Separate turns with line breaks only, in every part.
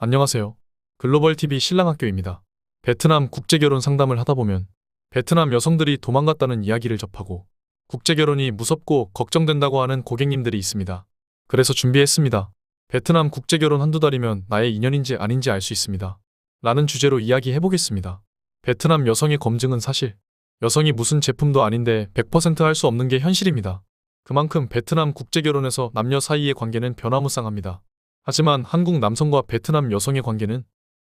안녕하세요. 글로벌TV 신랑학교입니다. 베트남 국제결혼 상담을 하다 보면 베트남 여성들이 도망갔다는 이야기를 접하고 국제결혼이 무섭고 걱정된다고 하는 고객님들이 있습니다. 그래서 준비했습니다. 베트남 국제결혼 한두 달이면 나의 인연인지 아닌지 알 수 있습니다. 라는 주제로 이야기해보겠습니다. 베트남 여성의 검증은 사실 여성이 무슨 제품도 아닌데 100%할 수 없는 게 현실입니다. 그만큼 베트남 국제결혼에서 남녀 사이의 관계는 변화무쌍합니다. 하지만 한국 남성과 베트남 여성의 관계는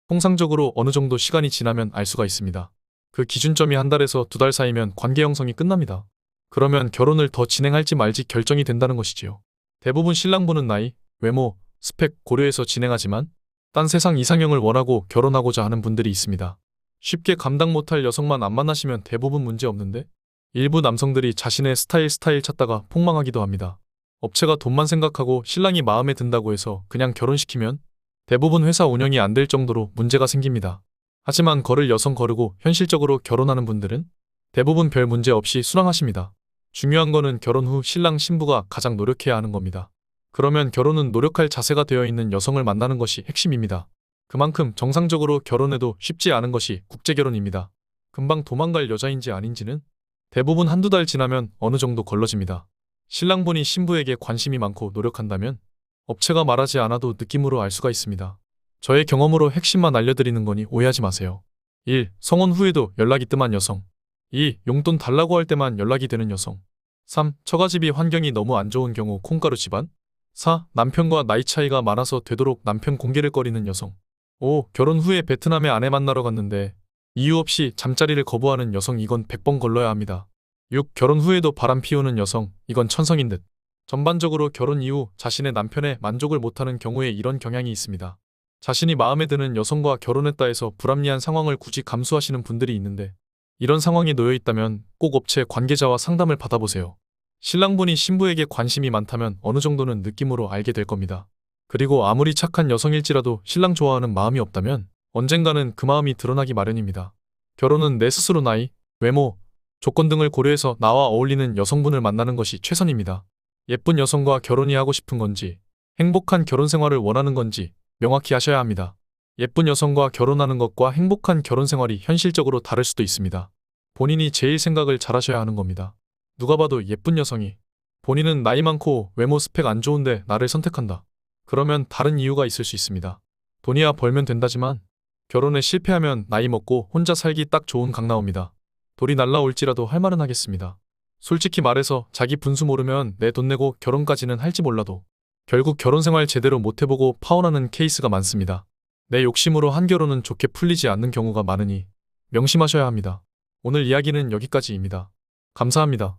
통상적으로 어느 정도 시간이 지나면 알 수가 있습니다. 그 기준점이 한 달에서 두 달 사이면 관계 형성이 끝납니다. 그러면 결혼을 더 진행할지 말지 결정이 된다는 것이지요. 대부분 신랑 분은 나이, 외모, 스펙 고려해서 진행하지만 딴 세상 이상형을 원하고 결혼하고자 하는 분들이 있습니다. 쉽게 감당 못할 여성만 안 만나시면 대부분 문제 없는데 일부 남성들이 자신의 스타일 스타일 찾다가 폭망하기도 합니다. 업체가 돈만 생각하고 신랑이 마음에 든다고 해서 그냥 결혼시키면 대부분 회사 운영이 안 될 정도로 문제가 생깁니다. 하지만 거를 여성 거르고 현실적으로 결혼하는 분들은 대부분 별 문제 없이 수랑하십니다. 중요한 거는 결혼 후 신랑 신부가 가장 노력해야 하는 겁니다. 그러면 결혼은 노력할 자세가 되어 있는 여성을 만나는 것이 핵심입니다. 그만큼 정상적으로 결혼해도 쉽지 않은 것이 국제결혼입니다. 금방 도망갈 여자인지 아닌지는 대부분 한두 달 지나면 어느 정도 걸러집니다. 신랑분이 신부에게 관심이 많고 노력한다면 업체가 말하지 않아도 느낌으로 알 수가 있습니다. 저의 경험으로 핵심만 알려드리는 거니 오해하지 마세요. 1. 성혼 후에도 연락이 뜸한 여성 2. 용돈 달라고 할 때만 연락이 되는 여성 3. 처가집이 환경이 너무 안 좋은 경우 콩가루 집안 4. 남편과 나이 차이가 많아서 되도록 남편 공개를 꺼리는 여성 5. 결혼 후에 베트남에 아내 만나러 갔는데 이유 없이 잠자리를 거부하는 여성 이건 100번 걸러야 합니다. 6. 결혼 후에도 바람 피우는 여성 이건 천성인 듯. 전반적으로 결혼 이후 자신의 남편에 만족을 못하는 경우에 이런 경향이 있습니다. 자신이 마음에 드는 여성과 결혼했다 해서 불합리한 상황을 굳이 감수하시는 분들이 있는데 이런 상황에 놓여 있다면 꼭 업체 관계자와 상담을 받아보세요. 신랑분이 신부에게 관심이 많다면 어느 정도는 느낌으로 알게 될 겁니다. 그리고 아무리 착한 여성일지라도 신랑 좋아하는 마음이 없다면 언젠가는 그 마음이 드러나기 마련입니다. 결혼은 내 스스로 나이, 외모, 조건 등을 고려해서 나와 어울리는 여성분을 만나는 것이 최선입니다. 예쁜 여성과 결혼이 하고 싶은 건지, 행복한 결혼 생활을 원하는 건지 명확히 하셔야 합니다. 예쁜 여성과 결혼하는 것과 행복한 결혼 생활이 현실적으로 다를 수도 있습니다. 본인이 제일 생각을 잘하셔야 하는 겁니다. 누가 봐도 예쁜 여성이 본인은 나이 많고 외모 스펙 안 좋은데 나를 선택한다. 그러면 다른 이유가 있을 수 있습니다. 돈이야 벌면 된다지만 결혼에 실패하면 나이 먹고 혼자 살기 딱 좋은 강 나옵니다. 돌이 날라올지라도 할 말은 하겠습니다. 솔직히 말해서 자기 분수 모르면 내 돈 내고 결혼까지는 할지 몰라도 결국 결혼 생활 제대로 못 해보고 파혼하는 케이스가 많습니다. 내 욕심으로 한 결혼은 좋게 풀리지 않는 경우가 많으니 명심하셔야 합니다. 오늘 이야기는 여기까지입니다. 감사합니다.